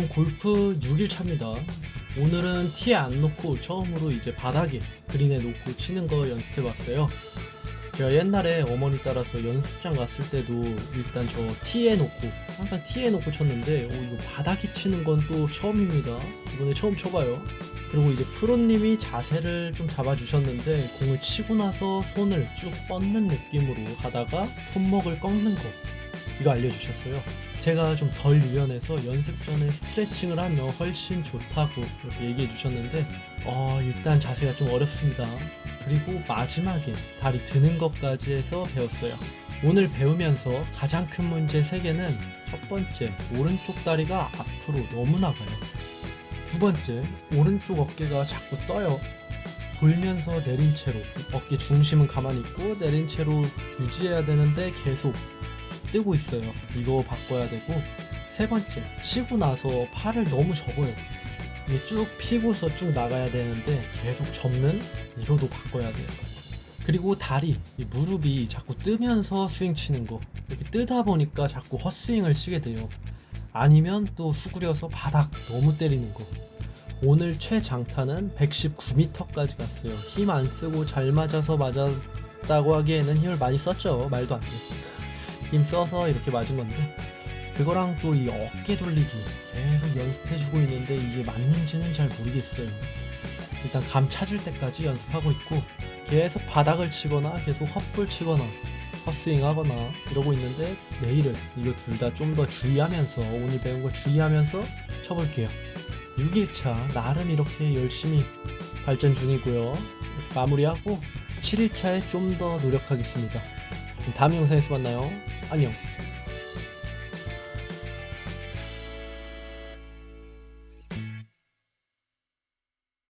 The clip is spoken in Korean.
6일 차입니다. 오늘은 티에 안 놓고 처음으로 이제 바닥에 그린에 놓고 치는 거 연습해 봤어요. 제가 옛날에 어머니 따라서 연습장 갔을 때도 일단 저 티에 놓고 항상 티에 놓고 쳤는데 오, 이거 바닥에 치는 건 또 처음입니다. 이번에 처음 쳐봐요. 그리고 이제 프로님이 자세를 좀 잡아주셨는데 공을 치고 나서 손을 쭉 뻗는 느낌으로 가다가 손목을 꺾는 거 이거 알려주셨어요. 제가 좀 덜 유연해서 연습 전에 스트레칭을 하면 훨씬 좋다고 이렇게 얘기해 주셨는데 어, 일단 자세가 좀 어렵습니다. 그리고 마지막에 다리 드는 것까지 해서 배웠어요. 오늘 배우면서 가장 큰 문제 3개는 첫 번째, 오른쪽 다리가 앞으로 너무 나가요. 두 번째, 오른쪽 어깨가 자꾸 떠요. 돌면서 내린 채로 어깨 중심은 가만히 있고 내린 채로 유지해야 되는데 계속 뜨고 있어요. 이거 바꿔야 되고 세 번째, 치고 나서 팔을 너무 접어요. 쭉 피고서 쭉 나가야 되는데 계속 접는 이거도 바꿔야 돼요. 그리고 다리, 이 무릎이 자꾸 뜨면서 스윙 치는 거 이렇게 뜨다 보니까 자꾸 헛스윙을 치게 돼요. 아니면 또 수그려서 바닥 너무 때리는 거. 오늘 최장타는 119m까지 갔어요. 힘 안 쓰고 잘 맞아서 맞았다고 하기에는 힘을 많이 썼죠. 말도 안 돼. 힘 써서 이렇게 맞은 건데 그거랑 또 이 어깨 돌리기 계속 연습해주고 있는데 이게 맞는지는 잘 모르겠어요. 일단 감 찾을 때까지 연습하고 있고 계속 바닥을 치거나 계속 헛볼 치거나 헛스윙 하거나 이러고 있는데 내일은 이거 둘 다 좀 더 주의하면서 오늘 배운 거 주의하면서 쳐볼게요. 6일차 나름 이렇게 열심히 발전 중이고요. 마무리하고 7일차에 좀 더 노력하겠습니다. 다음 영상에서 만나요. 안녕.